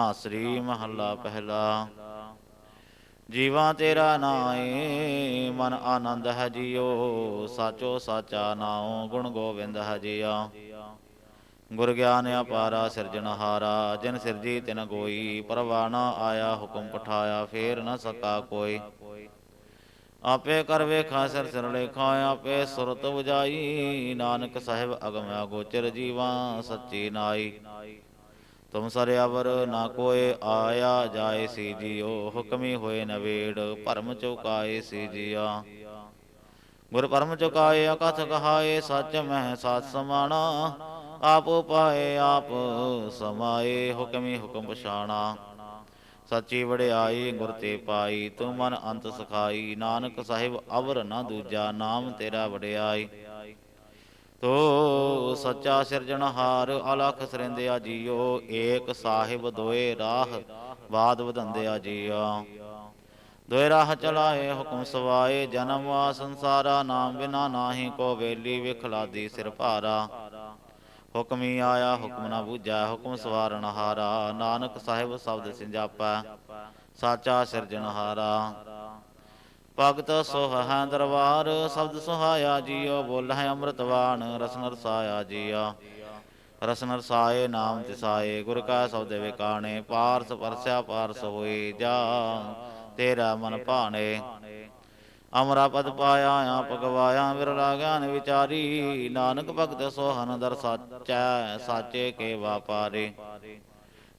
ਸ੍ਰੀ ਮਹੱਲਾ ਪਹਿਲਾ। ਜੀਵਾ ਤੇਰਾ ਨਾਏ ਮਨ ਆਨੰਦ ਹੈ ਜੀਓ ਸਾਚੋ ਸਾਚਾ ਨਾਉ ਗੁਣ ਗੋਬਿੰਦ ਹੈ ਜੀਆ। ਗੁਰ ਗਿਆਨ ਅਪਾਰਾ ਸਿਰਜਣਹਾਰਾ ਜਿਨ ਸਿਰਜੀ ਤਿਨ ਕੋਈ ਪਰਵਾਨਾ ਆਇਆ ਹੁਕਮ ਪਠਾਇਆ ਫੇਰ ਨ ਸਕਾ ਕੋਈ। ਆਪੇ ਕਰ ਵੇਖਾ ਸਿਰ ਸਿਰ ਲੇਖਾ ਆਪੇ ਸੁਰਤ ਵਜਾਈ ਨਾਨਕ ਸਾਹਿਬ ਅਗਮ ਅਗੋਚਰ ਜੀਵਾ ਸੱਚੀ ਨਾਈ। ਤੁਮ ਸਰਿਆਵਰ ਨਾ ਕੋਏ ਆਇਆ ਜਾਏ ਸੀ ਜੀਓ, ਹੁਕਮੀ ਹੋਏ ਨਵੇੜ ਭਰਮ ਚੁਕਾਏ ਸੀ ਜੀਆ। ਗੁਰ ਪਰਮ ਚੁਕਾਏ, ਅਕਥ ਕਹਾਏ, ਸੱਚ ਮਹਿ ਸਾਥ ਸਮਾਣਾ। ਆਪ ਪਾਏ ਆਪ ਸਮਾਏ, ਹੁਕਮੀ ਹੁਕਮ ਪਛਾਣਾ। ਸੱਚੀ ਵਡਿਆਈ, ਗੁਰ ਤੇ ਪਾਈ, ਤੂੰ ਮਨ ਅੰਤ ਸਖਾਈ। ਨਾਨਕ ਸਾਹਿਬ ਅਵਰ ਨਾ ਦੂਜਾ, ਨਾਮ ਤੇਰਾ ਵਡਿਆਈ। ਤੋ ਸੱਚਾ ਸਿਰਜਣਹਾਰ ਅਲਖ ਸਰਿੰਦਿਆ ਜੀਓ, ਏਕ ਸਾਹਿਬ ਦੋਏ ਰਾਹ ਬਾਦ ਵਧੰਦਿਆ ਜੀਆ। ਦੋਏ ਰਾਹ ਚਲਾਏ ਹੁਕਮ ਸਵਾਏ, ਜਨਮ ਵਾ ਸੰਸਾਰਾ, ਨਾਮ ਬਿਨਾ ਨਾਹੀ ਕੋ ਵੇਲੀ ਵਿਖਲਾਦੀ ਸਿਰ ਭਾਰਾ। ਹੁਕਮੀ ਆਇਆ, ਹੁਕਮ ਨਾ ਬੂਝਾ, ਹੁਕਮ ਸਵਾਰਨ ਹਾਰਾ। ਨਾਨਕ ਸਾਹਿਬ ਸ਼ਬਦ ਸਿੰਜਾਪਾ ਸਾਚਾ ਸਿਰਜਣਹਾਰਾ ਭਗਤ ਸੁਹਾਇ ਦਰਬਾਰ, ਸ਼ਬਦ ਸੁਹਾਇਆ ਜੀਓ ਬੋਲੇ ਅੰਮ੍ਰਿਤਵਾਨ ਰਸਨ ਰਸਾਇਆ ਜੀਆ ਰਸਨ ਰਸਾਏ, ਨਾਮ ਤਿਸਾਏ, ਗੁਰ ਕਾ ਸ਼ਬਦ ਵਿਕਾਣੇ, ਪਾਰਸ ਪਰਸਿਆ ਪਾਰਸ ਹੋਏ ਜਾ, ਤੇਰਾ ਮਨ ਭਾਣੇ। ਅਮਰਾ ਪਦ ਪਾਇਆ, ਆਪ ਗਵਾਇਆ, ਵਿਰਲਾ ਗਿਆਨ ਵਿਚਾਰੀ, ਨਾਨਕ ਭਗਤ ਸੋਹਨ ਦਰ ਸਾਚੈ, ਸਾਚੇ ਕੇ ਵਾਪਾਰੇ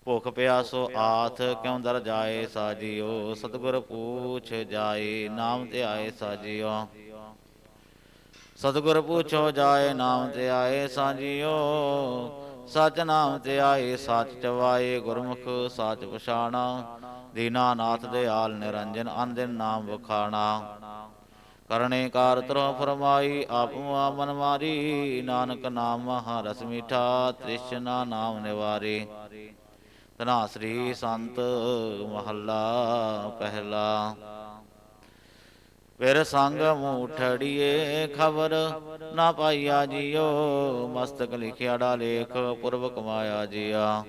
ਭੁਖ ਪਿਆਸੋ ਆਥ ਕਿਉ ਦਰ ਜਾਏ ਸਾਜਿਓ? ਸਤਿਗੁਰ ਪੂਛ ਜਾਏ, ਨਾਮ ਤੇ ਆਏ ਸਾਜੀਓ। ਸਤਿਗੁਰ ਪੁੱਛੋ ਜਾਏ, ਨਾਮ ਤੇ ਆਏ ਸਾਜੀਓ। ਸਚ ਨਾਮ ਤੇ ਆਏ, ਸਚ ਚਵਾਏ, ਗੁਰਮੁਖ ਸਾਚ ਪਛਾਣਾ। ਦੀਨਾਨਾਥ ਆਲ ਨਿਰੰਜਨ, ਅੰਦਿਨ ਨਾਮ ਵਖਾਣਾ। ਕਰਨੇ ਕਾਰ ਤਰੋ ਫਰਮਾਈ ਆਪੁਆ ਮਨ ਮਾਰੀ ਨਾਨਕ ਨਾਮ ਮਹਾ ਰਸ ਮੀਠਾ, ਤ੍ਰਿਸ਼ਨਾ ਨਾਮ ਨਿਵਾਰੇ। ਧਨਾਸਰੀ ਸੰਤ ਮਹੱਲਾ ਪਹਿਲਾ। ਫਿਰ ਸੰਗ ਮੂਠੜੀਏ ਖਬਰ ਨਾ ਪਾਈਆ ਜੀਓ, ਮਸਤਕ ਲਿਖਿਆੜਾ ਲੇਖ ਪੁਰਬ ਕਮਾਇਆ ਜੀਆ।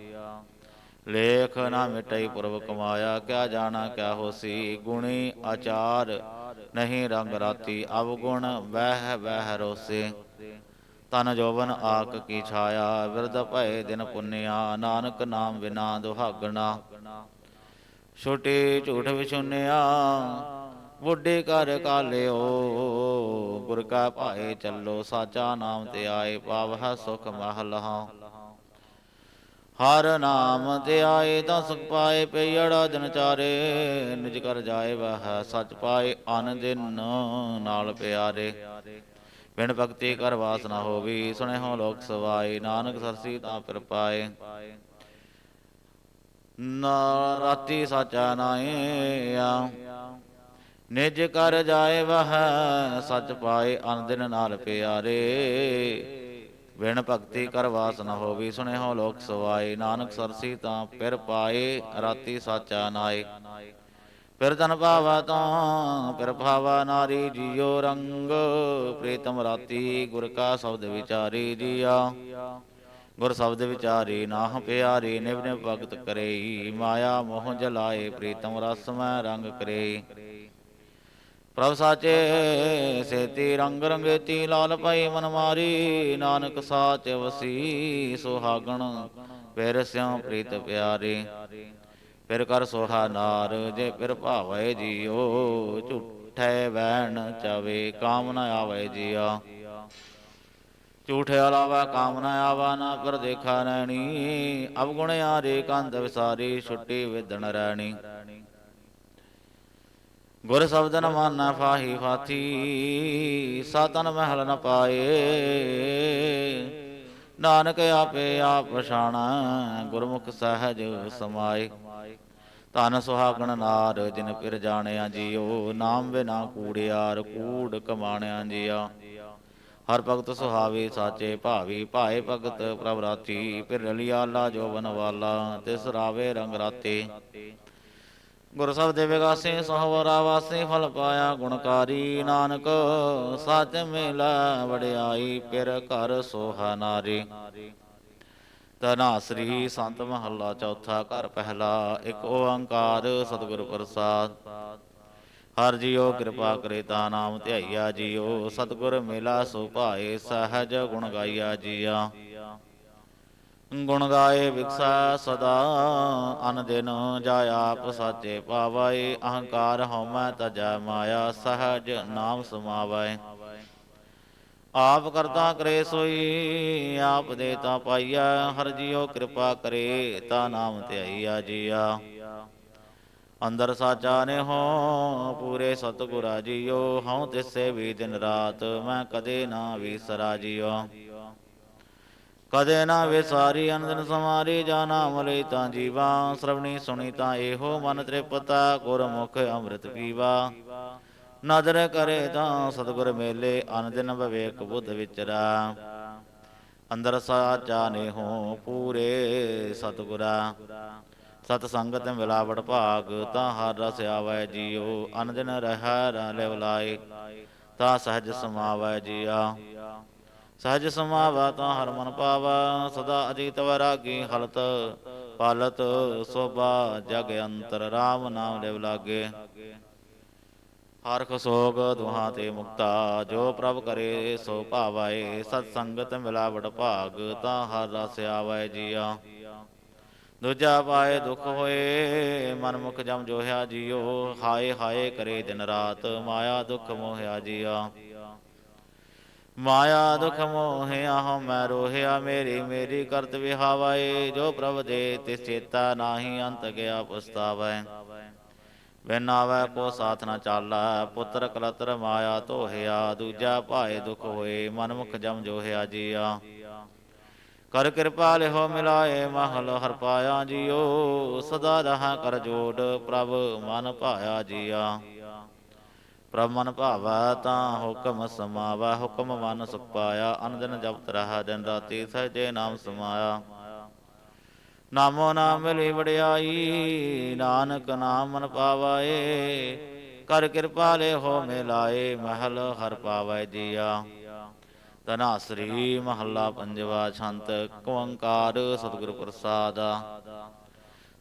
ਲੇਖ ਨਾ ਮਿਟਈ ਪੁਰਬ ਕਮਾਇਆ ਕਿਆ ਜਾਣਾ ਕਿਆ ਹੋਸੀ, ਗੁਣੀ ਆਚਾਰ ਨਹੀਂ ਰੰਗ ਰਾਤੀ, ਅਵਗੁਣ ਵਹਿ ਵਹਿ ਰੋਸੇ। ਤਨ ਜੋਬਨ ਆਕ ਕੀ ਛਾਇਆ ਵਿਰਧ ਭਏ ਦਿਨ ਪੁੰਨਿਆ, ਨਾਨਕ ਨਾਮ ਬਿਨਾ ਦੁਹਾਗਣਾ। ਛੋਟੇ ਝੂਠ ਵਿਛੁੰਨਿਆ, ਬੁੱਢੇ ਕਰ ਕਾਲਿਓ, ਗੁਰ ਕਾ ਭਾਏ ਚੱਲੋ, ਸਾਚਾ ਨਾਮ ਤੇ ਆਏ ਪਾਵਹ ਸੁਖ ਮਹਲਹਾ ਹਰ ਨਾਮ ਤੇ ਆਏ, ਤਾਂ ਸੁਖ ਪਾਏ ਪਈੜਾ ਦਿਨ ਚਾਰੇ, ਨਿਜ ਕਰ ਜਾਏ, ਵਹ ਸਚ ਪਾਏ, ਅਨ ਦਿਨ ਨਾਲ ਪਿਆਰੇ। ਬਿਨ ਭਗਤੀ ਕਰ ਵਾਸ ਨਾ ਹੋਵੀ ਸੁਣੇ ਹੋ ਲੋਕ ਸਵਾਈ ਨਾਨਕ ਸਰਸੀ ਤਾਂ ਫਿਰ ਨਾ ਰਾਤੀ ਸਾਚਾ ਨਾਏ ਨਿਜ ਕਰ ਜਾਏ ਵਹ ਸਚ ਪਾਏ ਅਨ ਨਾਲ ਪਿਆਰੇ। ਬਿਨ ਭਗਤੀ ਕਰ ਵਾਸ ਨ ਹੋਵੀ ਸੁਣੇ ਹੋ ਲੋਕ ਸਵਾਈ ਨਾਨਕ ਸਰਸੀ ਤਾਂ ਪਿਰ ਪਾਏ, ਰਾਤੀ ਸਾਚਾ ਨਾਏ ਫਿਰ ਤਨ ਭਾਵਾ ਤਾਂ, ਫਿਰ ਭਾਵਾ ਨਾਰੀ ਜੀਓ ਰੰਗ। ਪ੍ਰੀਤਮ ਰਾਤੀ ਗੁਰ ਕਾ ਸ਼ਬਦ ਵਿਚਾਰੀ ਜੀਆ ਗੁਰ ਸ਼ਬਦ ਵਿਚਾਰੀ ਨਾਹ ਪਿਆਰੀ ਨਿਵ ਨਿਵ ਭਗਤ ਕਰੇ ਮਾਇਆ ਮੋਹ ਜਲਾਏ, ਪ੍ਰੀਤਮ ਰਸ ਮੈਂ ਰੰਗ ਕਰੇ ਪ੍ਰਭ ਸਾਚੇ, ਸੇਤੀ ਰੰਗ ਰੰਗੇਤੀ, ਲਾਲ ਪਈ ਮਨ ਮਾਰੀ। ਨਾਨਕ ਸਾਚ ਵਸੀ, ਸੁਹਾਗਣ ਪਿਰ ਸਿਉ ਪ੍ਰੀਤ ਪਿਆਰੇ। ਫਿਰ ਕਰ ਸੋਹਾ ਨਾਰ, ਜੇ ਫਿਰ ਭਾਵੇ ਜੀਓ, ਝੂਠੇ ਵੈਣ ਚਾਵੇ ਕਾਮ ਆਵੇ ਜੀਆ। ਝੂਠੇ ਅਲਾਵਾ ਕਾਮ ਆਵਾ, ਨਾ ਪਰ ਦੇਖਾ ਨੈਣੀ। ਅਵਗੁਣ ਆਰੇ ਕੰਧ ਵਿਸਾਰੀ, ਛੁੱਟੀ ਵਿਦਣ ਰਹਿਣੀ ਗੁਰ ਸ਼ਬਦ ਨ ਮਾਨਾ ਫਾਹੀ ਫਾਥੀ ਸਾਤਨ ਮਹਿਲ ਨ ਪਾਏ। ਨਾਨਕ ਆਪੇ ਆਪ ਪਛਾਣਾ, ਗੁਰਮੁਖ ਸਹਿਜ ਸਮਾਏ। ਧਨ ਸੁਹਾਗਣ ਨਾਰ, ਜਿਨ ਪਿਰ ਜਾਣਿਆ ਜੀਓ, ਨਾਮ ਬਿਨਾ ਕੂੜਿਆਰ ਕੂੜ ਕਮਾਣਿਆ ਜੀਆ। ਹਰ ਭਗਤ ਸੁਹਾਵੇ, ਸਾਚੇ ਭਾਵੀ, ਭਾਏ ਭਗਤ ਪ੍ਰਭ ਰਾਤੀ ਫਿਰ ਰਲਿਆ ਜੋਬਨ ਵਾਲਾ ਤਿਸ ਰਾਵੇ ਰੰਗ ਰਾਤੇ। ਗੁਰ ਸਬਦ ਵਿਗਾਸੇ ਸਹਵਰਾ ਵਾਸੇ ਫਲ ਪਾਇਆ ਗੁਣਕਾਰੀ। ਨਾਨਕ ਸਚ ਮੇਲਾ ਵੜਿਆਈ ਪਿਰ ਘਰ ਸੋਹਾ ਨਾਰੀ। ਤਨਾਸਰੀ ਸੰਤ ਮਹੱਲਾ ਚੌਥਾ ਘਰ ਪਹਿਲਾ, ਇੱਕ ਓੰਕਾਰ ਸਤਿਗੁਰ ਪ੍ਰਸਾਦ। ਹਰ ਜੀਓ ਕਿਰਪਾ ਕਰੇ ਤਾ ਨਾਮ ਧਿਆਈਆ ਜੀਓ ਸਤਿਗੁਰ ਮੇਲਾ ਸੋ ਭਾਏ, ਸਹਜ ਗੁਣ ਗਾਈਆ ਜੀਆ। ਗੁਣ ਗਾਏ ਵਿਕਸਾ ਸਦਾ, ਅਨ ਦਿਨ ਜਾ ਆਪ ਸਾਚੇ ਪਾਵੈ ਅਹੰਕਾਰ ਹਉਮੈ ਤਜੈ ਮਾਇਆ, ਸਹਜ ਨਾਮ ਸਮਾਵੈ ਆਪ ਕਰਤਾ ਕਰੇ ਸੋਈ ਆਪ ਦੇ ਤਾਂ ਪਾਈਆ, ਹਰ ਜੀਓ ਕਿਰਪਾ ਕਰੇ, ਤਾ ਨਾਮ ਧਿਆਈਆ ਜੀਆ। ਅੰਦਰ ਸਾਚਾ ਨੇ ਹੋ, ਪੂਰੇ ਸਤਿਗੁਰਾ ਜੀਓ, ਹਉ ਤਿਸੇ ਵੀ ਦਿਨ ਰਾਤ, ਮੈਂ ਕਦੇ ਨਾ ਵਿਸਰਾ ਜੀਓ। ਕਦੇ ਨਾ ਵਿਸਾਰੀ, ਅਨੰਦਨ ਸਮਾਰੀ ਜਾ ਨਾਮ ਲਈ ਤਾਂ ਜੀਵਾ, ਸ਼ਰਵਣੀ ਸੁਣੀ ਤਾਂ ਇਹੋ ਮਨ ਤ੍ਰਿਪਤਾ, ਗੁਰਮੁਖ ਅੰਮ੍ਰਿਤ ਪੀਵਾ। ਨਦਰ ਕਰੇ ਤਾਂ ਸਤਿਗੁਰ ਮੇਲੇ ਅਨੰਦਨ ਵਿਵੇਕ ਬੁੱਧ ਵਿਚਰਾ। ਅੰਦਰ ਸਾਚਾ ਨੇ ਹੋ ਪੂਰੇ ਸਤਿਗੁਰਾ। ਸਤ ਸੰਗਤ ਮਿਲਾਵਟ ਭਾਗ, ਤਾਂ ਹਰ ਰਸ ਆਵੈ ਜੀਓ ਅਨੰਦਨ ਰਹਿ ਰਲੇ ਬੁਲਾਏ ਤਾਂ ਸਹਜ ਸਮਾਵੈ ਜੀਆ। ਸਹਜ ਸਮਾਵਾ ਤਾਂ ਹਰ ਮਨ ਪਾਵਾ, ਸਦਾ ਅਜੀਤ ਵਰਾਗੀ ਹਲਤ, ਪਾਲਤ ਸੋਭਾ ਜਗ ਅੰਤਰ RAM ਨਾਮ ਲਿਵ ਲਾਗੇ। ਹਰਖ ਸੋਗ ਦੁਹਾਂ ਤੇ ਮੁਕਤਾ, ਜੋ ਪ੍ਰਭ ਕਰੇ ਸੋ ਭਾਵੈ ਸਤ ਸੰਗਤ ਮਿਲਾਵਟ ਭਾਗ, ਤਾਂ ਹਰ ਰਸ ਆਵੈ ਜੀਆ। ਦੂਜਾ ਪਾਏ ਦੁਖ ਹੋਏ, ਮਨ ਮੁਖ ਜਮ ਜੋਹਿਆ ਜੀਓ, ਹਾਏ ਹਾਏ ਕਰੇ ਦਿਨ ਰਾਤ, ਮਾਇਆ ਦੁਖ ਮੋਹਿਆ ਜੀਆ। ਮਾਇਆ ਦੁਖ ਮੋਹਿਆ ਹਉ, ਮੈਂ ਰੋਹਿਆ, ਮੇਰੀ ਮੇਰੀ ਕਰਤ ਵਿਹਾਵਾਏ, ਜੋ ਪ੍ਰਭ ਦੇ ਤਿਸ ਚੇਤਾ ਨਾਹੀ ਅੰਤ ਗਿਆ ਪਛਤਾਵੈ। ਬਿਨ ਆਵੈ ਕੋ ਸਾਥ ਨ ਚਾਲੈ, ਪੁੱਤਰ ਕਲਤਰ ਮਾਇਆ ਤੋਹਿਆ ਦੂਜਾ ਭਾਏ ਦੁਖ ਹੋਏ ਮਨ ਮੁਖ ਜਮ ਜੋਹਿਆ ਜੀਆ। ਕਰ ਕਿਰਪਾ ਲਿਹੋ ਮਿਲਾਏ, ਮਹਲ ਹਰ ਪਾਇਆ ਜੀਓ, ਸਦਾ ਰਹਾ ਕਰ ਜੋੜ, ਪ੍ਰਭ ਮਨ ਭਾਇਆ ਜੀਆ। ਪ੍ਰਭ ਮਨ ਭਾਵੈ ਤਾਂ ਹੁਕਮ ਸਮਾਵੈ, ਹੁਕਮ ਮਨ ਸੁਖ ਪਾਇਆ ਅਨੰਦਨ ਜਪਤ ਰਹਾ ਦਿਨ ਰਾਤੀ, ਸਹਿਜੇ ਨਾਮ ਸਮਾਇਆ। ਨਾਮੋ ਨਾਮ ਮਿਲੀ ਵਡਿਆਈ, ਨਾਨਕ ਨਾਮ ਮਨ ਪਾਵਾਏ। ਕਰ ਕਿਰਪਾ ਲੈ ਹੋ ਮਿਲਾਏ, ਮਹਿਲ ਹਰ ਪਾਵੈ ਜੀਆ ਤਨਾਸਰੀ ਮਹੱਲਾ ਪੰਜਵਾ ਛੰਤ ਓੰਕਾਰ ਸਤਿਗੁਰ ਪ੍ਰਸਾਦ।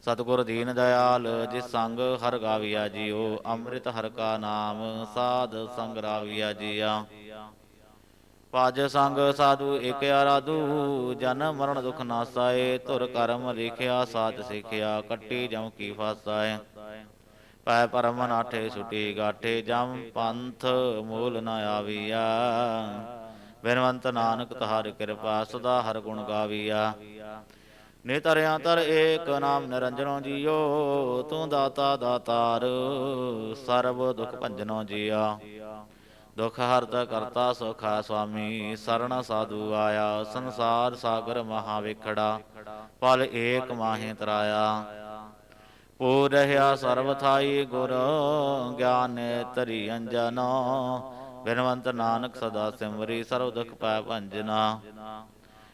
ਸਤਿਗੁਰ ਦੀਨ ਦਇਆਲ, ਜਿਸ ਸੰਗ ਹਰ ਗਾਵੀਆ ਜੀਓ, ਅੰਮ੍ਰਿਤ ਹਰ ਕਾ ਨਾਮ, ਸਾਧ ਸੰਗ ਰਾਵੀਆ ਜੀਆ। ਪਾਜ ਸੰਗ ਸਾਧੂ ਇਕ ਆਰਾਧੂ, ਜਨ ਮਰਨ ਦੁਖ ਨਾਸਾਏ, ਧੁਰ ਕਰਮ ਲਿਖਿਆ, ਸਾਚ ਸਿਖਿਆ, ਕੱਟੀ ਜਮ ਕੀ ਫਾਸਾਏ। ਪੈ ਪਰਮ ਨਾਠੇ ਸੁਟੀ ਗਾਠੇ, ਜਮ ਪੰਥ ਮੂਲ ਨ ਆਵੀਆ। ਬਿਨਵੰਤ ਨਾਨਕ ਤਹਾਰ ਕਿਰਪਾ, ਸਦਾ ਹਰ ਗੁਣ ਗਾਵੀਆ। ਨਿਤਰਿਆ ਤਰ ਏਕ ਨਾਮ ਨਿਰੰਜਨੋ ਜੀਓ, ਤੂੰ ਦਾਤਾ ਦਾਤਾਰ, ਸਰਬ ਦੁਖ ਭੰਜਨੋ ਜੀਆ। ਦੁਖ ਹਰਤ ਕਰਤਾ ਸੁਖਾ ਸੁਆਮੀ, ਸਰਣ ਸਾਧੂ ਆਇਆ, ਸੰਸਾਰ ਸਾਗਰ ਮਹਾ ਵਿਖੜਾ, ਪਲ ਏਕ ਮਾਹੇ ਤਰਾਇਆ। ਪੂਰ ਰਹਾ ਸਰਬ ਥਾਈ ਗੁਰ, ਗਿਆਨ ਤਰੀ ਅੰਜਨੋ, ਬਿਨਵੰਤ ਨਾਨਕ ਸਦਾ ਸਿਮਰੀ ਸਰਬ ਦੁਖ ਪੈ ਭੰਜਨਾ।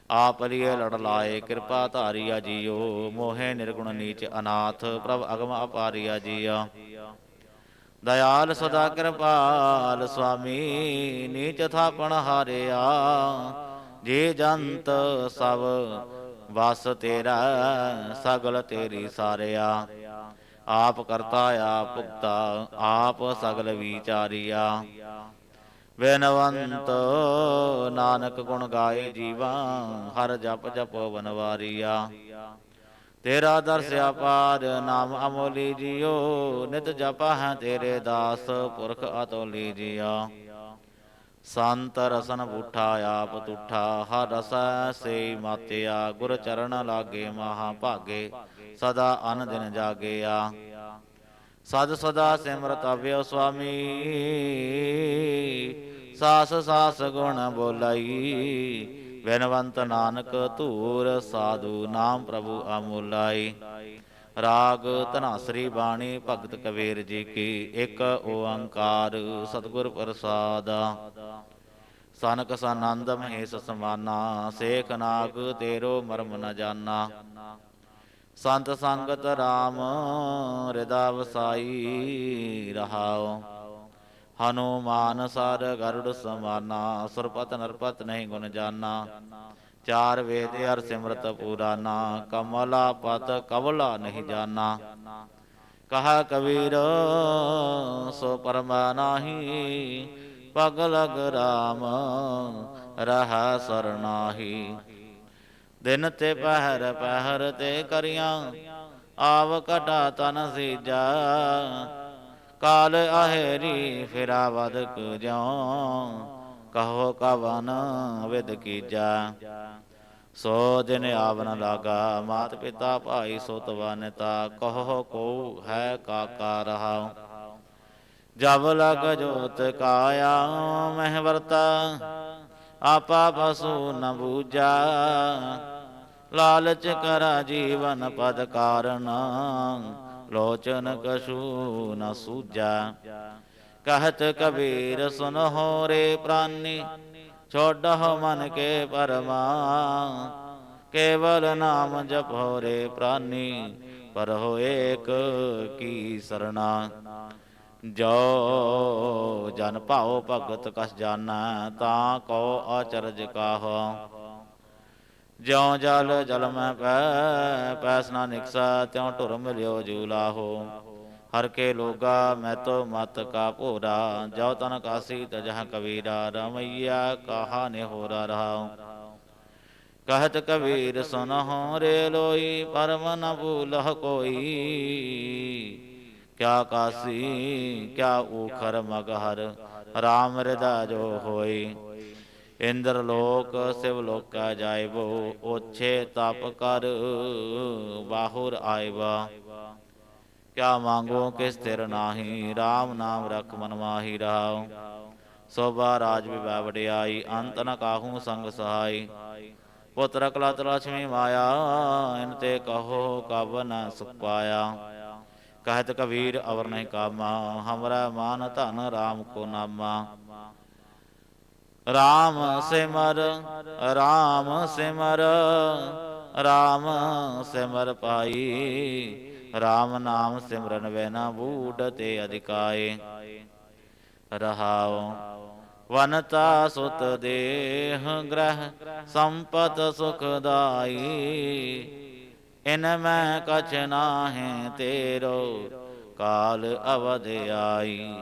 ਆਪ ਲਿਏ ਲੜ ਲਾਏ, ਕਿਰਪਾ ਧਾਰੀਆ ਜੀਓ, ਮੋਹਿ ਨਿਰਗੁਣ ਨੀਚ ਅਨਾਥ, ਪ੍ਰਭ ਅਗਮ ਅਪਾਰੀਆ ਜੀਆ। ਦਇਆਲ ਸਦਾ ਕਿਰਪਾਲ ਸੁਆਮੀ, ਨੀਚ ਥਾਪਣ ਹਾਰਿਆ। ਜੇ ਜੰਤ ਸਭ ਵਸ ਤੇਰਾ, ਸਗਲ ਤੇਰੀ ਸਾਰਿਆ। ਆਪ ਕਰਤਾ, ਆਪ ਭੁਗਤਾ, ਆਪ ਸਗਲ ਵਿਚਾਰੀਆ। ਬਿਨਵੰਤ ਨਾਨਕ ਗੁਣ ਗਾਏ ਜੀਵਾ, ਹਰ ਜਪ ਜਪ ਵਨਵਾਰੀਆ ਤੇਰਾ ਦਰਸ ਅਪਾਰ ਨਾਮ ਅਮੋਲੀ ਜੀਓ, ਨਿਤ ਜਪਾ ਹੈ ਤੇਰੇ ਦਾਸ ਪੁਰਖ ਅਤੋਲੀ ਜੀਆ। ਸੰਤ ਰਸਨ ਬੂਠਾ ਆਪ ਤੁਠਾ, ਹਰ ਰਸ ਸੇ ਮਾਤਿਆ, ਗੁਰ ਚਰਨ ਲਾਗੇ ਮਹਾ ਭਾਗੇ, ਸਦਾ ਅਨ ਦਿਨ ਜਾਗਿਆ। ਸਦ ਸਦਾ ਸਿਮਰਤ ਅਵਿਓ ਸੁਆਮੀ ਸਾਸ ਸਾਸ ਗੁਣ ਬੋਲਾਈ ਬਿਨਵੰਤ ਨਾਨਕ ਧੂਰ ਸਾਧੂ, ਨਾਮ ਪ੍ਰਭੂ ਅਮੁਲਾਈ। ਰਾਗ ਧਨਾਸਰੀ ਬਾਣੀ, ਭਗਤ ਕਬੀਰ ਜੀ ਕੀ ਇੱਕ ਓੰਕਾਰ, ਸਤਿਗੁਰ ਪ੍ਰਸਾਦ। ਸਨਕ ਸਨੰਦ ਮਹੇਸ਼ ਸਮਾਨਾ, ਸੇਖ ਨਾਗ ਤੇਰੋ ਮਰਮ ਨ ਜਾਣਾ ਸੰਤ ਸੰਗਤ RAM ਹਿਰਦਾ ਵਸਾਈ ਰਹਾਓ ਹਨੂਮਾਨ ਸਰ ਗਰੁੜ ਸਮਾਨਾ, ਸੁਰਪਤ ਨਰਪਤ ਨਹੀਂ ਗੁਣ ਜਾਨਾ। ਚਾਰ ਵੇਦ ਅਰ ਸਿਮਰਤ ਪੁਰਾਨਾ, ਕਮਲਾ ਪਤ ਕਵਲਾ ਨਹੀਂ ਜਾਨਾ। ਕਹਾ ਕਬੀਰ, ਸੋ ਪਰਮਾ ਨਾਹੀ, ਪਗ ਲਗ ਰਾਮ, ਰਹਾ ਸਰਨਾਹੀ ਦਿਨ ਤੇ ਪਹਿਰ ਪਹਿਰ ਤੇ ਕਰਿਆ, ਆਵ ਕਟਾ ਤਨ ਸੀਜਾ। ਕਾਲ ਆਹੇਰੀ ਫਿਰਾ ਵਦਕ ਜਿਉ, ਕਹੋ ਕਵਨ ਵਿਦ ਕੀਜਾ। ਸੋ ਦਿਨ ਆਵਨ ਲਾਗਾ, ਮਾਤ ਪਿਤਾ ਭਾਈ ਸੁਤ ਵਨਤਾ, ਕਹੋ ਕੋ ਹੈ ਕਾਕਾ ਰਹਾ ਜਬ ਲਗ ਜੋਤ ਕਾਇਆ, ਮਹਿ ਵਰਤਾ, ਆਪਾ ਪਸੂ ਨ ਬੂਜਾ। ਲਾਲਚ ਕਰਾ ਜੀਵਨ ਪਦ ਕਾਰਨ ਲੋਚਨ ਕਛੂ ਨ ਸੂਜਾ ਕਹਤ ਕਬੀਰ ਸੁਨਹੁ ਰੇ ਪ੍ਰਾਨੀ ਛੋਡਹੁ ਮਨ ਕੇ ਪਰਮਾ ਕੇਵਲ ਨਾਮ ਜਪੋ ਰੇ ਪ੍ਰਾਨੀ ਪਰ ਹੋ ਏਕ ਕੀ ਸਰਣਾ ਜੋ ਜਨ ਭਾਉ ਭਗਤ ਕਸ ਜਾਣੈ ਤਾਂ ਕੋ ਅਚਰਜ ਕਾਹੋ ਜਿਉ ਜਲ ਜਲ ਮੈਂ ਪੈ ਪੈਸ ਨਾ ਨਿਕਸਾ ਤਿਉ ਢੁਰ ਮਿਲਿਓ ਜੂਲਾਹੋ। ਹਰ ਕੇ ਲੋਗਾ ਮੈਂ ਤੋ ਮਤ ਕਾ ਭੋਰਾ ਜੋ ਤਨ ਕਾਸੀ ਤਜਹ ਕਬੀਰਾ, ਰਮਈਆ ਕਹਾ ਨੇ ਹੋਰਾ ਰਹਾ ਕਹਤ ਕਬੀਰ ਸੁਨਹੁ ਰੇ ਲੋਈ, ਪਰਮ ਨ ਭੂਲਹ ਕੋਈ। ਕਿਆ ਕਾਸੀ, ਕਿਆ ਊਖਰ ਮਗਹਰ RAM ਹਿਰਦਾ ਜੋ ਹੋਈ। ਇੰਦਰ ਲੋਕ ਸਿਵ ਲੋਕਾ ਜਾਇਬੋ, ਓਛੇ ਤਪ ਕਰ ਬਾਹੁਰ ਆਇਬਾ। ਕਿਆ ਮੰਗੋ ਕਿਸ ਤਿਰ ਨਾਹੀ RAM ਨਾਮ ਰਖ ਮਨ ਮਾਹੀ ਰਹਾਉ ਸੋਭਾ ਰਾਜ ਵਿਵੈ ਵਡਿਆਈ, ਅੰਤ ਨ ਕਾਹੂ ਸੰਗ ਸਹਾਈ। ਪੁੱਤਰ ਕਲਤ ਲక్ష్ਮੀ ਮਾਇਆ, ਇਨ ਤੇ ਕਹੋ ਕਬ ਨ ਸੁਖ ਪਾਇਆ। ਕਹਿਤ ਕਬੀਰ ਅਵਰ ਨਹੀਂ ਕਾਮਾ, ਹਮਰਾ ਮਾਨ ਧਨ RAM ਕੋ ਨਾਮਾ। ਰਾਮ ਸਿਮਰ ਰਾਮ ਸਿਮਰ ਰਾਮ ਸਿਮਰ ਪਾਈ ਰਾਮ ਨਾਮ ਸਿਮਰਨ ਵੈਨਾ ਬੂਢ ਤੇ ਅਧਿਕਾਏ। ਰਹਾਉ ਵਨਤਾ ਸੁਤ ਦੇਹ, ਗ੍ਰਹ ਸੰਪਤ ਸੁਖਦਾਈ ਇਨ ਮੈਂ ਕਛ ਨਾਹਿ ਤੇਰੋ, ਕਾਲ ਅਵਧ ਆਈ।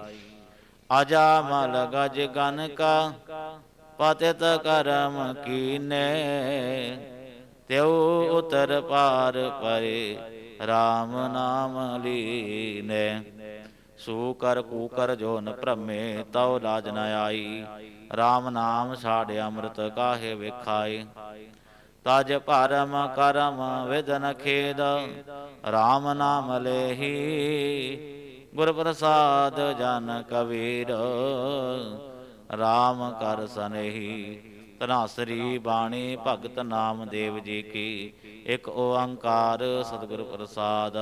ਅਜਾ ਮਲ ਗਜ ਗਨ ਕਾ ਪਤਿਤ ਕਰਮ ਕੀਨੇ, ਤਿਉ ਉਤਰ ਪਾਰ ਪਰੇ RAM ਨਾਮ ਲੀਨੇ। ਸੂ ਕਰ ਕੂ ਜੋ ਨ ਭ੍ਰਮੇ, ਤਉ ਲਾਜ ਨ ਆਈ। RAM ਨਾਮ ਛਾੜ ਅੰਮ੍ਰਿਤ ਕਾਹੇ ਵੇਖਾਏ ਤਜ ਭਰਮ ਕਰਮ ਵਿਦਨ ਖੇਦ RAM ਨਾਮ ਲੇਹੀ। ਗੁਰ ਪ੍ਰਸਾਦ ਜਨ ਕਬੀਰ RAM ਕਰ ਸਨੇਹੀ। ਤਨਾਸਰੀ ਬਾਣੀ ਭਗਤ ਨਾਮਦੇਵ ਜੀ ਕੀ। ਇੱਕ ਓੰਕਾਰ ਸਤਿਗੁਰ ਪ੍ਰਸਾਦ।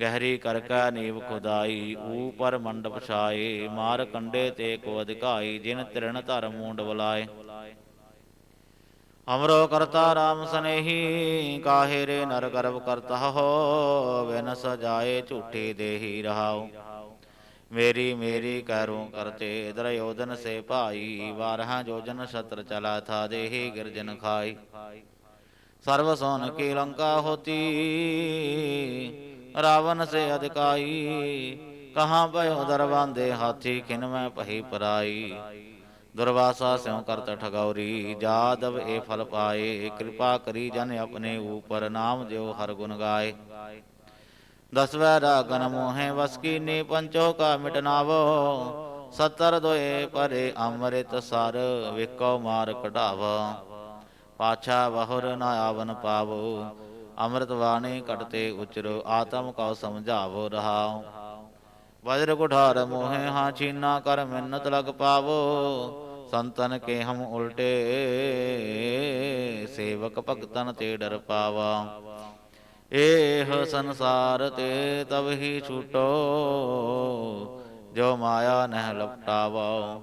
ਗਹਿਰੀ ਕਰ ਕੈ ਨੀਵ ਖੁਦਾਈ ਊਪਰ ਮੰਡਪ ਛਾਏ। ਮਾਰ ਕੰਡੇ ਤੇ ਕੋ ਅਧਿਕਾਈ, ਜਿਨ ਤ੍ਰਿਣ ਧਰ ਮੂੰਡ ਬੁਲਾਏ। ਅਮਰੋ ਕਰਤਾ ਰਾਮ ਸਨੇਹੀ, ਕਾਹੇ ਰੇ ਨਰ ਗਰਭ ਕਰਤਾ ਹੋ, ਬਿਨ ਸਜਾਏ ਝੂਠੇ ਦੇਹੀ ਰਹਾਓ ਮੇਰੀ ਮੇਰੀ ਕਰੂੰ ਕਰਤੇ ਦਰਯੋਧਨ ਸੇ ਭਾਈ ਬਾਰਹਾਂ ਜੋਜਨ ਛਤਰ ਚਲਾ ਥਾ ਦੇਹੀ ਗਿਰਜਨ ਖਾਈ। ਸਰਬ ਸੋਨ ਕੀ ਲੰਕਾ ਹੋਤੀ ਰਾਵਨ ਸੇ ਅਧਿਕਾਈ, ਕਹਾਂ ਭਇਓ ਦਰਬਾਂਦੇ ਹਾਥੀ ਖਿਨ ਮੈਂ ਪਹੀ ਪਰਾਈ। ਦੁਰਵਾਸਾ ਸਿਉ ਕਰਤ ਠਗੌਰੀ, ਜਾਦਵ ਇਹ ਫਲ ਪਾਏ, ਕਿਰਪਾ ਕਰੀ ਜਨ ਆਪਣੇ ਊਪਰ ਨਾਮ ਦਿਓ ਹਰ ਗੁਣ ਗਾਏ। ਦਸਵੈ ਰਾਗਨ ਮੋਹੇ ਵਸ ਕੀਨੀ ਪੰਚੋ ਕਾ ਮਿਟਨਾਵੋ ਸਤਰ ਦੋਏ ਪਰੇ ਅੰਮ੍ਰਿਤ ਸਰ ਵਿਕੋ ਮਾਰ ਕਢਾਵ। ਪਾਛਾ ਬਹੁਰ ਨ ਆਵਨ ਪਾਵੋ, ਅੰਮ੍ਰਿਤ ਬਾਣੀ ਕਟਤੇ ਉਚਰੋ, ਆਤਮ ਕਉ ਸਮਝਾਵੋ ਰਹਾਉ। ਵਜਰ ਕੁਠਾਰ ਮੋਹੇ, ਹਾਂ ਚੀਨਾ ਕਰ ਮਿੰਨਤ ਲਗ ਪਾਵੋ। ਸੰਤਨ ਕੇ ਹਮ ਉਲਟੇ, ਸੇਵਕ ਭਗਤਨ ਤੇ ਡਰ ਪਾਵਾ। ਏਹ ਸੰਸਾਰ ਤੇ ਤਬ ਹੀ ਛੂਟੋ, ਜੋ ਮਾਇਆ ਨਹਿ ਲਪਟਾਵਾ।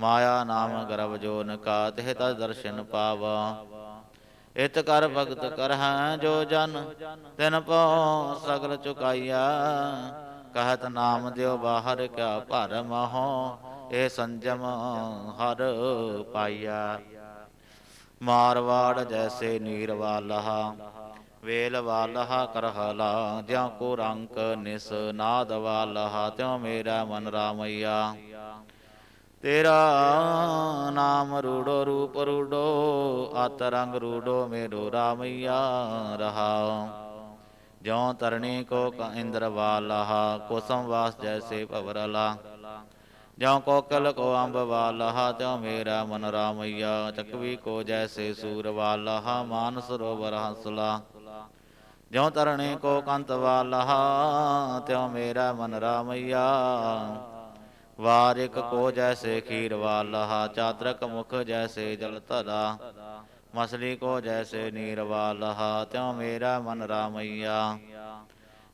ਮਾਇਆ ਨਾਮ ਗਰਭ ਜੋਨ ਕਾ ਤਿਹ ਤਾ ਦਰਸ਼ਨ ਪਾਵਾ। ਇਤ ਕਰ ਭਗਤ ਕਰਹਿ ਜੋ ਜਨ, ਤਿਨ ਪਉ ਸਗਲ ਚੁਕਾਈਆ ਕਹਤ ਨਾਮ ਦਿਓ ਬਾਹਰ, ਕਿਆ ਭਰ ਮਹੋ, ਇਹ ਸੰਜਮ ਹਰ ਪਾਈਆ ਮਾਰਵਾੜ ਜੈਸੇ ਨੀਰ ਵਾਲਹਾ ਵੇਲ ਵਾਲਹਾ ਕਰਹਲਾ, ਜਿਉ ਕੋ ਰੰਕ ਨਿਸ ਨਾਦ ਵਾਲਹਾ, ਤਿਉ ਮੇਰਾ ਮਨ ਰਾਮਈਆ। ਤੇਰਾ ਨਾਮ ਰੂੜੋ ਰੂਪ ਰੂੜੋ, ਅਤ ਰੰਗ ਰੂੜੋ ਮੇਰੋ ਰਾਮਈਆ ਰਹਾਉ ਜਿਉ ਤਰਣੀ ਕੋ ਕ ਇੰਦਰ ਵਾਲਹਾ ਕੋਸਮ ਵਾਸ ਜੈਸੇ ਭਵਰਲਾ। ਜਿਉ ਕੋਕਲ ਕੋ ਅੰਬ ਵਾਲਹਾ, ਤਿਉ ਮੇਰਾ ਮਨ ਰਾਮਈਆ। ਚਕਵੀ ਕੋ ਜੈਸੇ ਸੂਰ ਵਾਲਹਾ ਮਾਨ ਸਰੋਵਰ ਹੰਸਲਾ। ਜਿਉ ਤਰਣੀ ਕੋ ਕੰਤ ਵਾਲਹਾ, ਤਿਉ ਮੇਰਾ ਮਨ ਰਾਮਈਆ। ਵਾਰਿਕ ਕੋ ਜੈਸੇ ਖੀਰ ਵਾਲਹਾ, ਚਾਤਰਕ ਮੁਖ ਜੈਸੇ ਜਲ ਧਰਾ। ਮਸਲੀ ਕੋ ਜੈਸੇ ਨੀਰ ਵਾਲਹਾ, ਤਿਉ ਮੇਰਾ ਮਨ ਰਾਮਈਆ।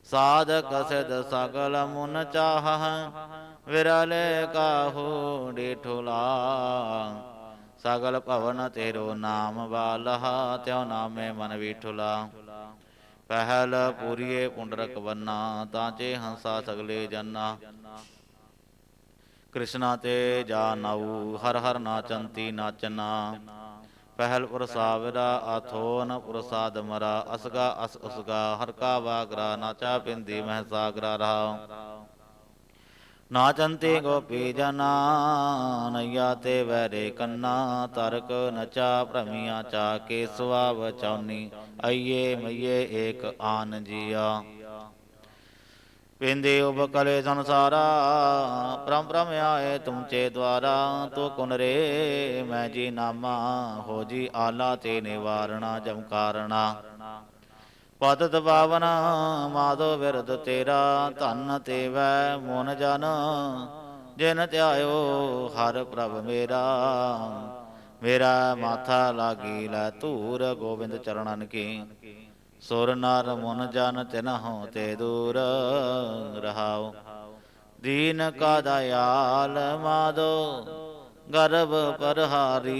ਸਾਧਕ ਸਿਧ ਸਗਲ ਮੁਨ ਚਾਹ, ਵਿਰਲੇ ਕਾਹੂ ਡੇਠੁਲਾ। ਸਗਲ ਭਵਨ ਤੇਰੋ ਨਾਮ ਵਾਲਹਾ, ਤਿਉ ਨਾਮੇ ਮਨ ਵਿਠੁਲਾ। ਪਹਿਲ ਪੂਰੀਏ ਪੁੰਡਰਕ ਬੰਨਾ ਤਾਂਚੇ ਹੰਸਾ ਸਗਲੇ ਜੰਨਾ। ਕ੍ਰਿਸ਼ਨਾ ਤੇ ਜਾ ਨਾਉ, ਹਰ ਹਰ ਨਾਚੰਤੀ ਨਾਚਨਾ। ਪਹਿਲ ਪ੍ਰਸਾਵਰਾ ਆਥੋਨ ਪ੍ਰਸਾਦ ਮਰਾ, ਅਸਗਾ ਅਸ ਉਸਗਾ, ਹਰ ਕਾ ਵਾਗਰਾ, ਨਾਚਾ ਪਿੰਦੀ ਮਹਿ ਸਾਗਰਾ ਰਹਾ ਨਾਚੰਤੇ ਗੋਪੀ ਜਨਾ ਨਈਆ ਤੇ ਵੈਰੇ ਕੰਨਾ, ਤਰਕ ਨਚਾ ਭ੍ਰਮੀਆਂ ਚਾ ਕੇ ਸੁਆਵ ਚੌਨੀ ਅਈਏ ਮਈਏ ਏਕ ਆਨ ਜੀਆ। ਪਿੰਦੇ ਉਬਕਲੇ ਸੰਸਾਰਾ ਪ੍ਰਮ ਪ੍ਰਮ ਆਏ ਤੁਮਚੇ ਦਵਾਰਾ ਤੋ ਕੁਨ ਰੇ ਮੈਂ ਜੀ ਨਾਮਾ, ਹੋ ਜੀ ਆਲਾ ਤੇ ਨਿਵਾਰਣਾ ਜਮ ਕਾਰਣਾ ਪਤਤ ਪਾਵਨ ਮਾਧੋ ਵਿਰਧ ਤੇਰਾ ਧਨ ਤੇਵੈ ਮੋਨ ਜਨ, ਜਿਨ ਧਿਆਇਓ ਹਰ ਪ੍ਰਭ ਮੇਰਾ। ਮੇਰਾ ਮਾਥਾ ਲਾਗੀ ਲੈ ਧੂਰ ਗੋਬਿੰਦ ਚਰਣਨ ਕੀ। ਸੁਰ ਨਰ ਮਨ ਜਨ ਤਿਨਹੁ ਤੇ ਦੂਰ ਰਹਾਉ। ਦੀਨ ਕਾ ਦਇਆਲ ਮਾਧੋ, ਗਰਭ ਪਰਹਾਰੀ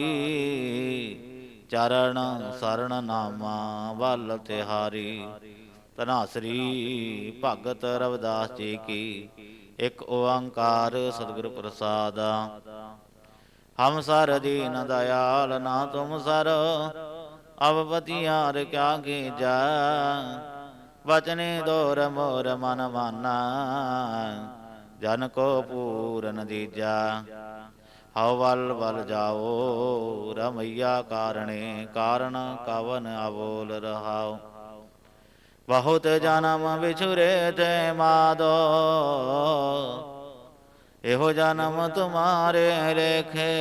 ਚਰਨ ਸਰਣ ਨਾਮਾ ਵੱਲ ਤਿਹਾਰੀ। ਤਨਾਸਰੀ ਭਗਤ ਰਵਿਦਾਸ ਜੀ ਕੀ ਇੱਕ ਓੰਕਾਰ ਸਤਿਗੁਰ ਪ੍ਰਸਾਦ। ਹਮ ਸਰ ਦੀਨ ਦਇਆਲ ਨਾ ਤੁਮ ਸਰ ਅਵਪਤੀਆਰ ਕਿਆ ਜਾ ਵਚਨੇ ਦੋਰ ਮੋਰ ਮਨ ਮਾਨਾ, ਜਨ ਕੋ ਪੂਰਨ ਦੀਜਾ। ਹਵਲ ਵਲ ਜਾਓ, ਰਮਈਆ ਕਾਰਣੇ ਕਾਰਨ ਕਵਨ ਅਬੋਲ ਰਹਾਉ ਬਹੁਤ ਜਨਮ ਵਿਛੁਰੇ ਤੇ ਮਾਦੋ, ਇਹੋ ਜਨਮ ਤੁਮਾਰੇ ਲੇਖੇ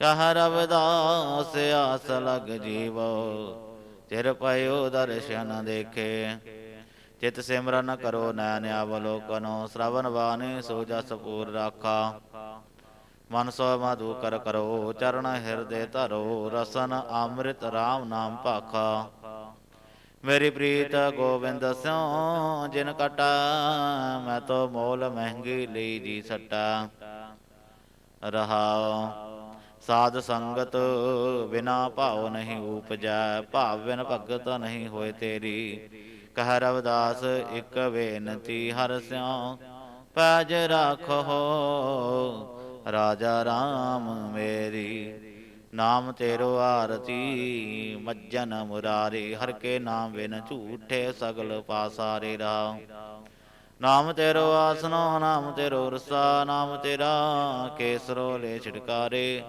ਕਹ ਰਵਦਾਸ ਆਸ ਲਗ ਜੀਵੋ, ਚਿਰ ਪਇਓ ਦਰਸ਼ਨ ਦੇਖੇ। ਚਿਤ ਸਿਮਰਨ ਕਰੋ ਨੈਨ ਅਵਲੋਕਨੋ ਸ਼ਰਵਨ ਬਾਣੀ ਸੋ ਜਸ ਪੂਰ ਰਾਖਾ। ਮਨ ਸੋ ਮਧੂ ਕਰ ਕਰੋ ਚਰਨ ਹਿਰਦੇ ਧਰੋ, ਰਸਨ ਅੰਮ੍ਰਿਤ RAM ਨਾਮ ਭਾਖਾ। ਮੇਰੀ ਪ੍ਰੀਤ ਗੋਬਿੰਦ ਸਿਉ, ਜਿਨ ਕਟਾ, ਮੈਂ ਤੋ ਮੋਲ ਮਹਿੰਗੀ ਲਈ ਜੀ ਸਟਾ। ਰਹਾਉ, ਸਾਧ ਸੰਗਤ, ਬਿਨਾ ਭਾਉ ਨਹੀਂ ਉਪਜੈ, ਭਾਵ ਬਿਨ ਭਗਤ ਨਹੀਂ ਹੋਏ ਤੇਰੀ। ਕਹਿ ਰਵਦਾਸ ਇਕ ਬੇਨਤੀ ਹਰ ਸਿਉ। ਪੈਜ ਰਾਖੋ, ਰਾਜਾ RAM ਮੇਰੀ, ਨਾਮ ਤੇਰੋ ਆਰਤੀ, ਮੱਜਨ ਮੁਰਾਰੀ, ਹਰ ਕੇ ਨਾਮ ਬਿਨ ਝੂਠੇ ਸਗਲ ਪਾਸਾਰੇ ਰਾਮ ਨਾਮ ਤੇਰੋ ਆਸਨੋ, ਨਾਮ ਤੇਰੋ ਰਸਾ, ਨਾਮ ਤੇਰਾ ਕੇਸਰੋ ਲੈ ਛਿੜਕਾਰੇ।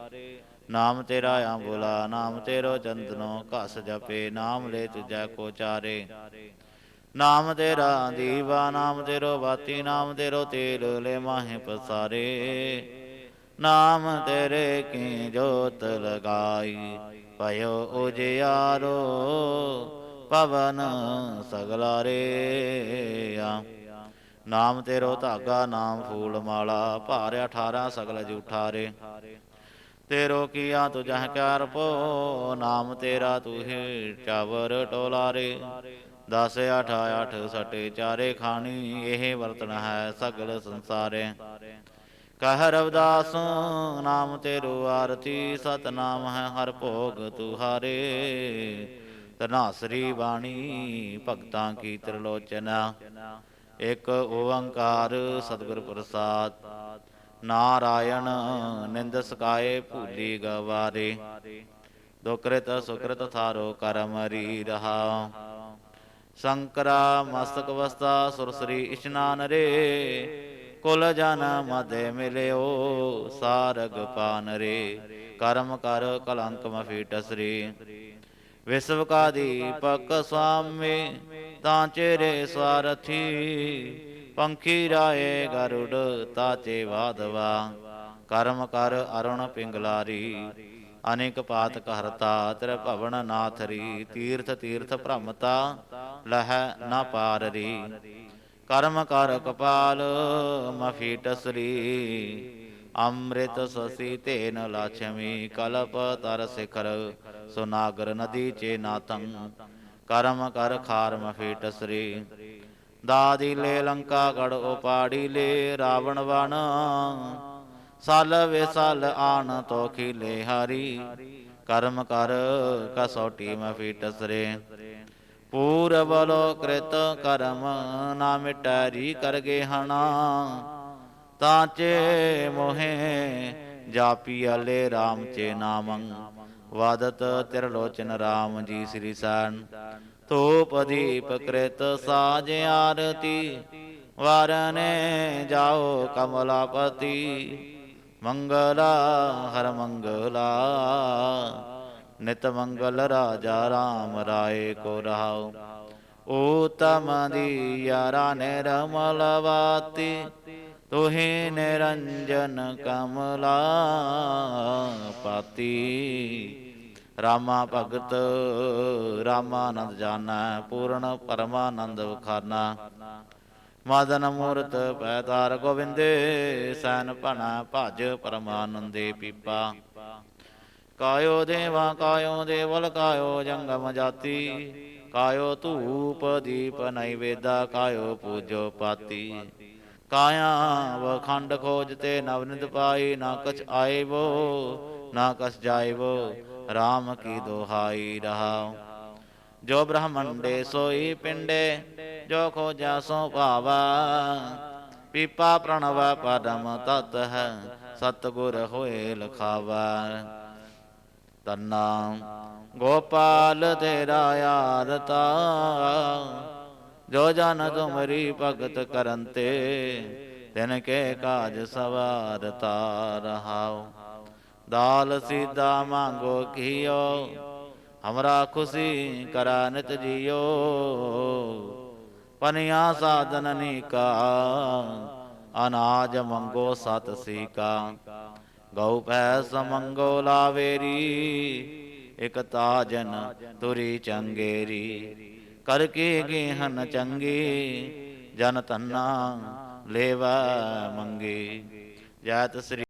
ਨਾਮ ਤੇਰਾ ਆਂਬੁਲਾ ਨਾਮ ਤੇਰੋ ਚੰਦਨੋ, ਘਸ ਜਪੇ, ਨਾਮ ਲੈ ਤੁਜੈ ਕੋ ਚਾਰੇ। ਨਾਮ ਤੇਰਾ ਦੀਵਾ, ਨਾਮ ਤੇਰੋ ਬਾਤੀ, ਨਾਮ ਤੇਰੋ ਤੇਲ, ਲੈ ਮਾਹੇ ਪਸਾਰੇ। ਨਾਮ ਤੇਰੇ ਕੀ ਜੋਤ ਲਗਾਈ ਪਇਓ ਉਜਿਆਰੋ ਪਵਨ ਸਗਲਾ ਰੇਆ ਨਾਮ ਤੇਰੋ ਧਾਗਾ, ਨਾਮ ਫੂਲ ਮਾਲਾ, ਭਾਰਿ 18 ਸਗਲ ਜੂਠਾ ਰੇ ਤੇਰੋ ਕੀਆ ਤੁਜਹ ਕਰ ਪੋ, ਨਾਮ ਤੇਰਾ ਤੂੰ ਹੀ ਚਾਵਰ ਟੋਲਾਰੇ। ਦਸ, ਅਠ ਅਠ ਸਟੇ ਚਾਰੇ ਖਾਣੀ, ਇਹ ਵਰਤਨ ਹੈ ਸਗਲ ਸੰਸਾਰੇ। ਕਹ ਰਵਦਾਸ, ਨਾਮ ਤੇਰੂ ਆਰਤੀ, ਸਤਨਾਮ ਹੈ ਹਰ ਭੋਗ ਤੁਹਾਰੇ। ਤਨਾਸਰੀ ਬਾਣੀ, ਭਗਤਾਂ ਕੀ ਤ੍ਰਿਲੋਚਨਾ। ਇਕ ਓੰਕਾਰ ਸਤਿਗੁਰ ਪ੍ਰਸਾਦ। ਨਾਰਾਇਣ, ਨਿੰਦ ਸਕਾਏ ਭੂਲੀ ਗਵਾਰੇ। ਦੁਕ੍ਰਿਤ ਸੁਕ੍ਰਿਤ ਥਾਰੋ ਕਰਮ ਰੀ ਰਹਾ ਸ਼ੰਕਰਾ ਮਸਤਕ ਵਸਤਾ ਸੁਰਸਰੀ ਇਸ਼ਨਾਨ ਰੇ। ਕੁਲ ਜਨ ਮਦੇ ਮਿਲਿਓ ਸਾਰਗ ਪਾਨ ਰੇ। ਕਰਮ ਕਰ ਕਲੰਕ ਮਫੀਟ ਸ੍ਰੀ। ਵਿਸ਼ਵ ਕਾ ਦੀਪਕ ਸੁਆਮੀ ਤਾਂ ਚਿਹਰੇ ਸਵਾਰਥੀ। ਪੰਖੀ ਰਾਏ ਗਰੁੜ ਤਾਚੇ ਵਾਦਵਾ ਕਰਮ ਕਰ ਅਰੁਣ ਪਿੰਗਲਾਰੀ, ਅਨੇਕ ਪਾਤਕ ਹਰਤਾ, ਤੇਰੇ ਭਵਨ ਨਾਥਰੀ। ਤੀਰਥ ਤੀਰਥ ਭ੍ਰਮਤਾ ਲਹਿ ਨਾ ਪਾਰ ਕਰਮ ਕਰ ਕਪਾਲ ਮਫੀਟ ਸ੍ਰੀ ਅੰਮ੍ਰਿਤ ਸਸੀ ਤੇਨ ਲਾਛਮੀ, ਕਲਪ ਤਰ ਸਿਖਰ। ਸੁਨਾਗਰ ਨਦੀ ਚੇ ਨਾਤੰ ਕਰਮ ਕਰ ਖਾਰ ਮਫੀਟ ਸ੍ਰੀ ਦਾਦੀ ਲੈ ਲੰਕਾ ਗੜ ਉਪਾੜੀ ਲੈ, ਰਾਵਣ ਵਣ। ਸਲ ਵਿਸਲ ਆਣ ਤੋਖੀ ਖਿਲੇ ਹਰੀ। ਕਰਮ ਕਰ ਕਸੋਟੀ ਮਫੀਟ ਸ੍ਰੀ ਪੂਰਬਲੋ ਕ੍ਰਿਤ ਕਰਮ ਨਾ ਮਿਟਾਰੀ ਗਏ ਹਣਾ। ਤਾਂ ਚੇ ਮੋਹੇ ਜਾਪੀ ਅਲੇ RAM ਚੇ ਨਾਮੰ। ਵਾਦਤ ਤਿਰ ਲੋਚਨ RAM ਜੀ ਸ੍ਰੀ ਸਨ ਧੂਪ ਦੀਪ ਕ੍ਰਿਤ ਸਾਜ ਆਰਤੀ। ਵਾਰਨੇ ਜਾਓ ਕਮਲਾਪਤੀ। ਮੰਗਲਾ ਹਰ ਮੰਗਲਾ। ਨਿਤ ਮੰਗਲ ਰਾਜਾ RAM ਰਾਏ ਕੋ ਰਹਾਉ। ਊਤਮ ਦੀ ਯਾਰਾ ਨਿਰਮਲਵਾਤੀ ਤੁਹੀ ਨਿਰੰਜਨ ਕਮਲਾ ਪਾਤੀ। ਰਾਮਾ ਭਗਤ ਰਾਮਾਨੰਦ ਜਾਣਾ, ਪੂਰਨ ਪਰਮਾਨੰਦ ਵਖਾਨਾ ਮਦਨ ਮੂਰਤ ਪੈਤਾਰ ਗੋਬਿੰਦੇ ਸੈਨ ਭਣਾ, ਭਜ ਪਰਮਾਨੰਦੇ ਪੀਪਾ। ਕਾਇਓ ਦੇਵਾ, ਕਾਇਓ ਦੇਵਲ, ਕਾਇਓ ਜੰਗਮ ਜਾਤੀ। ਕਾਇਓ ਧੂਪ ਦੀਪ ਨੈਵੇਦਾ ਕਾਇਓ ਪੂਜੋ ਪਾਤੀ। ਕਾਇਆ ਵਖੰਡ ਖੋਜ ਤੇ ਨਵਨਿਤ ਪਾਈ, ਨਾ ਕਛ ਆਇਵੋ, ਨਾ ਕਛ ਜਾਇਵੋ RAM ਕੀ ਦੋਹਾਈ ਰਹਾ ਜੋ ਬ੍ਰਹਮੰਡੇ ਸੋਈ ਪਿੰਡੇ, ਜੋ ਖੋਜਾ ਸੋ ਭਾਵਾ। ਪੀਪਾ ਪ੍ਰਣਵ ਪਰਮ ਤਤ ਹੈ, ਸਤਗੁਰ ਹੋਏ ਲਖਾਵਾ। ਤੰਨਾ ਗੋਪਾਲ ਤੇਰਾ ਆਰਤਾ, ਜੋ ਜਨ ਤੁਮਰੀ ਭਗਤ ਕਰੰਤੇ, ਤਿਨ ਕੇ ਕਾਜ ਸਵਾਰਤਾ ਰਹਾਉ। ਦਾਲ ਸੀਦਾ ਮੰਗੋ ਕੀਓ ਹਮਰਾ ਖੁਸ਼ੀ ਕਰਾ ਨਿਤ ਜੀਓ। ਪਨਿਆ ਸਾਧਨ ਨੀਕਾ, ਅਨਾਜ ਮੰਗੋ ਸਤ ਸੀਕਾ। ਗਉ ਪੈ ਸਮੰਗੋ ਲਾਵੇਰੀ ਇਕ ਤਾਜਨ ਤੁਰੀ ਚੰਗੇਰੀ। ਕਰ ਕੇ ਗੇਹਨ ਚੰਗੀ, ਜਨ ਤੰਨਾ ਲੇਵਾ ਮੰਗੇ। ਜੈਤ ਸ੍ਰੀ